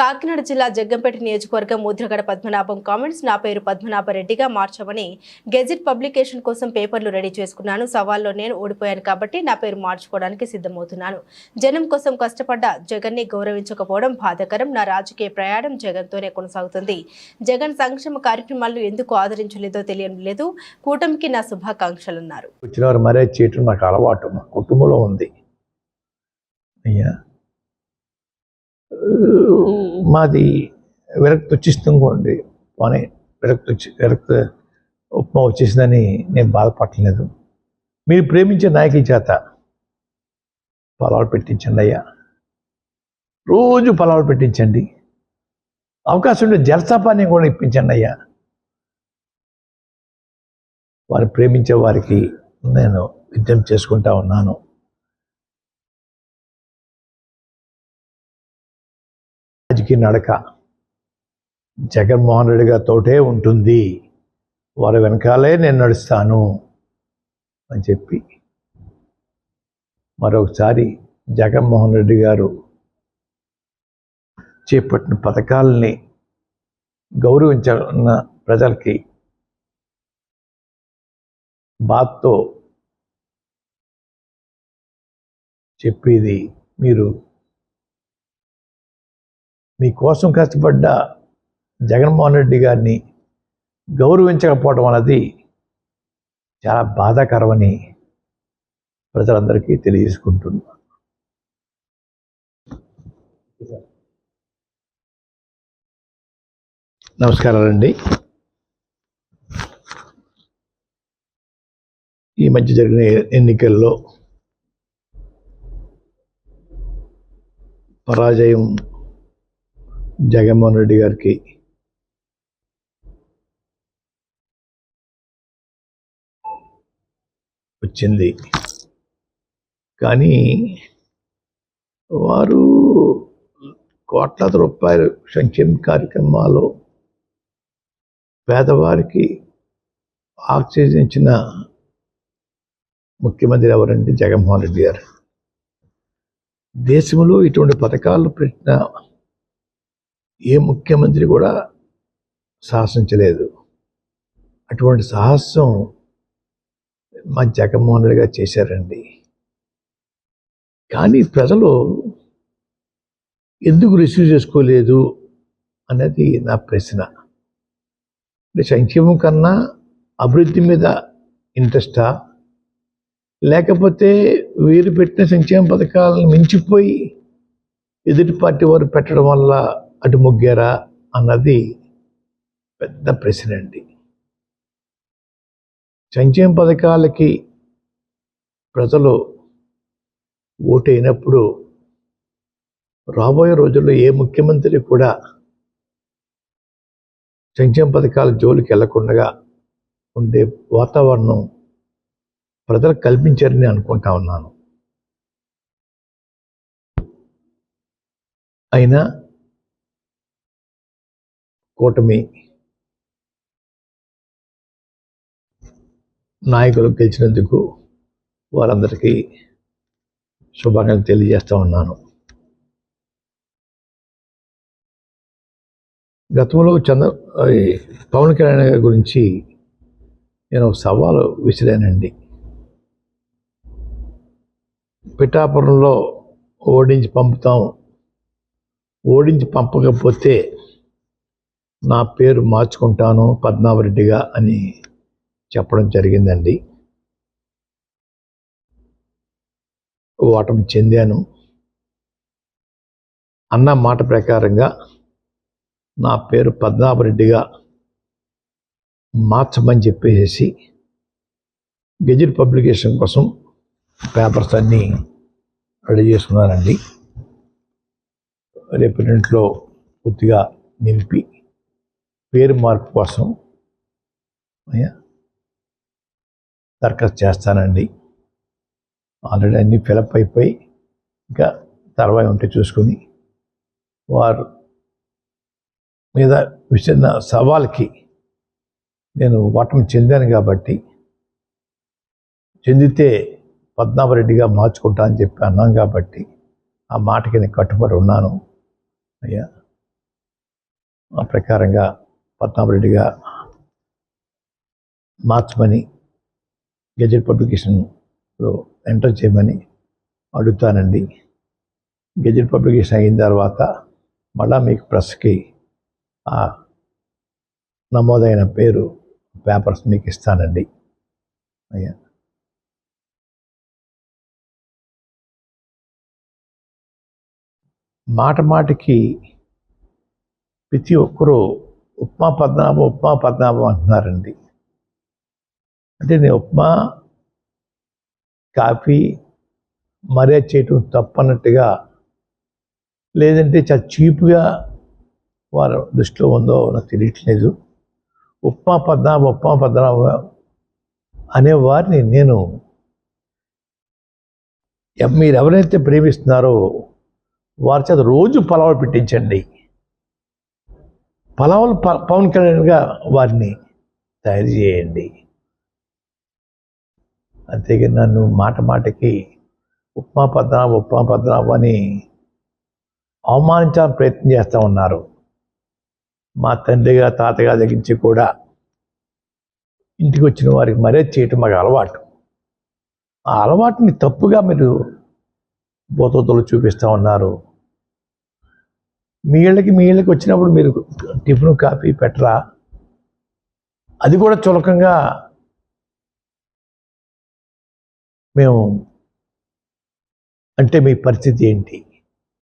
కాకినాడ జిల్లా జగ్గంపేట నియోజకవర్గం ముద్రగడ పద్మనాభం కామెంట్స్. నా పేరు పద్మనాభరెడ్డిగా మార్చమని గెజిట్ పబ్లికేషన్ కోసం పేపర్లు రెడీ చేసుకున్నాను. సవాల్లో నేను ఓడిపోయాను కాబట్టి నా పేరు మార్చుకోవడానికి సిద్ధమవుతున్నాను. జనం కోసం కష్టపడ్డ జగన్ని గౌరవించకపోవడం బాధకరం. నా రాజకీయ ప్రయాణం జగన్తోనే కొనసాగుతుంది. జగన్ సంక్షేమ కార్యక్రమాలను ఎందుకు ఆదరించలేదో తెలియడం లేదు. కూటమికి నా శుభాకాంక్షలన్నారు. వచ్చిన వారు చేయటం నాకు అలవాటు. మా కుటుంబంలో ఉంది. అయ్యా. మాది విరక్తి వచ్చిస్తుంకోండి పోనీ విరక్తి వచ్చి విరక్తి ఉప్మా వచ్చేసిందని నేను బాధపడలేదు మీరు ప్రేమించే నాయకుల చేత పొలాలు పెట్టించండి అయ్యా. రోజు పొలాలు పెట్టించండి. అవకాశం ఉంటే జలసాపాన్ని కూడా ఇప్పించండి అయ్యా. వారు ప్రేమించే వారికి నేను విద్యం చేసుకుంటా ఉన్నాను. రాజకీయ నడక. జగన్మోహన్ రెడ్డి గారి తోటే ఉంటుంది. వారి వెనకాలే నేను నడుస్తాను అని చెప్పి మరొకసారి జగన్మోహన్ రెడ్డి గారు చేపట్టిన పథకాలని గౌరవించాలన్న ప్రజలకి బాత్తో చెప్పేది మీరు మీకోసం కష్టపడ్డ జగన్మోహన్ రెడ్డి గారిని గౌరవించకపోవడం అన్నది చాలా బాధాకరమని ప్రజలందరికీ తెలియజేసుకుంటున్నాను నమస్కారాలండి. ఈ మధ్య జరిగిన ఎన్నికల్లో పరాజయం జగన్మోహన్ రెడ్డి గారికి. వచ్చింది. కానీ వారు కోట్లాది రూపాయలు సంక్షేమ కార్యక్రమాలు పేదవారికి ఆక్సిజన్ ఇచ్చిన ముఖ్యమంత్రి ఎవరంటే జగన్మోహన్ రెడ్డి గారు? దేశంలో ఇటువంటి పథకాలు పెట్టిన ఏ ముఖ్యమంత్రి కూడా సాహసించలేదు. అటువంటి సాహసం మా జగన్మోహన్ రెడ్డి గారు చేశారండి. కానీ ప్రజలు ఎందుకు రిసీవ్ చేసుకోలేదు అనేది నా ప్రశ్న. అంటే సంక్షేమం కన్నా అభివృద్ధి మీద ఇంట్రెస్టా? లేకపోతే వీరు పెట్టిన సంక్షేమ పథకాలను మించిపోయి ఎదుటి పార్టీ వారు పెట్టడం వల్ల అటు మొగ్గారా అన్నది పెద్ద ప్రశ్న అండి సంక్షేమ పథకాలకి ప్రజలు ఓటైనప్పుడు రాబోయే రోజుల్లో ఏ ముఖ్యమంత్రి కూడా సంక్షేమ పథకాల జోలికి వెళ్ళకుండా ఉండే వాతావరణం ప్రజలకు కల్పించారని అనుకుంటా ఉన్నాను. అయినా కూటమి నాయకులు గెలిచినందుకు వారందరికీ శుభాకాంక్షలు తెలియజేస్తా ఉన్నాను. గతంలో చంద్ర పవన్ కళ్యాణ్ గారి గురించి నేను ఒక సవాలు విసిరానండి. పిఠాపురంలో ఓడించి పంపుతాం ఓడించి పంపకపోతే నా పేరు మార్చుకుంటాను పద్మావరెడ్డిగా అని చెప్పడం జరిగిందండి. ఓటమి చెందాను. అన్న మాట ప్రకారంగా నా పేరు పద్మావరెడ్డిగా మార్చమని చెప్పేసి గెజిట్ పబ్లికేషన్ కోసం పేపర్స్ అన్నీ రెడీ చేసుకున్నానండి రేపు ఇంట్లో పూర్తిగా నింపి పేరు మార్పు కోసం దరఖాస్తు చేస్తానండి. ఆల్రెడీ అన్నీ ఫిలప్ అయిపోయి ఇంకా తర్వాత ఉంటే చూసుకొని వారు మీద విసిరిన సవాల్కి నేను ఓటమి చెందాను కాబట్టి చెందితే పద్మనాభరెడ్డిగా మార్చుకుంటా అని చెప్పి అన్నాను కాబట్టి ఆ మాటకి నేను కట్టుబడి ఉన్నాను. అయ్యా ఆ ప్రకారంగా పద్మారెడ్డిగా మార్చమని గెజెట్ పబ్లికేషన్లో ఎంటర్ చేయమని అడుగుతానండి. గెజెట్ పబ్లికేషన్ అయిన తర్వాత మళ్ళా మీకు ప్రెస్కి ఆ నమోదైన పేరు పేపర్స్ మీకు ఇస్తానండి. అయ్యా. మాట మాటికి ప్రతి ఒక్కరూ ఉప్మా పద్మనాభం ఉప్మా పద్మనాభం అంటున్నారండి. అంటే నేను ఉప్మా కాఫీ మర్యాద చేయటం తప్పన్నట్టుగా లేదంటే చాలా చీప్గా వారు దృష్టిలో ఉందో నాకు తెలియట్లేదు. ఉప్మా పద్నాభ ఉప్మా పద్మనాభం అనే వారిని నేను మీరు ఎవరైతే ప్రేమిస్తున్నారో వారి చేత రోజు పొలాలు పెట్టించండి. పలావులు ప- పవన్ కళ్యాణ్గా వారిని తయారు చేయండి. అంతేగా నన్ను మాట మాటకి ఉప్మా పద్మనాభ ఉప్మా పద్మనాభ అని అవమానించాలని ప్రయత్నం చేస్తూ ఉన్నారు. మా తండ్రిగా తాతగా దగ్గర కూడా ఇంటికి వచ్చిన వారికి మరే చేయటం మాకు అలవాటు. ఆ అలవాటుని తప్పుగా మీరు బోతోతలు చూపిస్తూ ఉన్నారు. మీ ఇళ్ళకి మీ ఇళ్ళకి వచ్చినప్పుడు మీరు టిఫిన్ కాఫీ పెట్టరా? అది కూడా చులకంగా మేము అంటే మీ పరిస్థితి ఏంటి?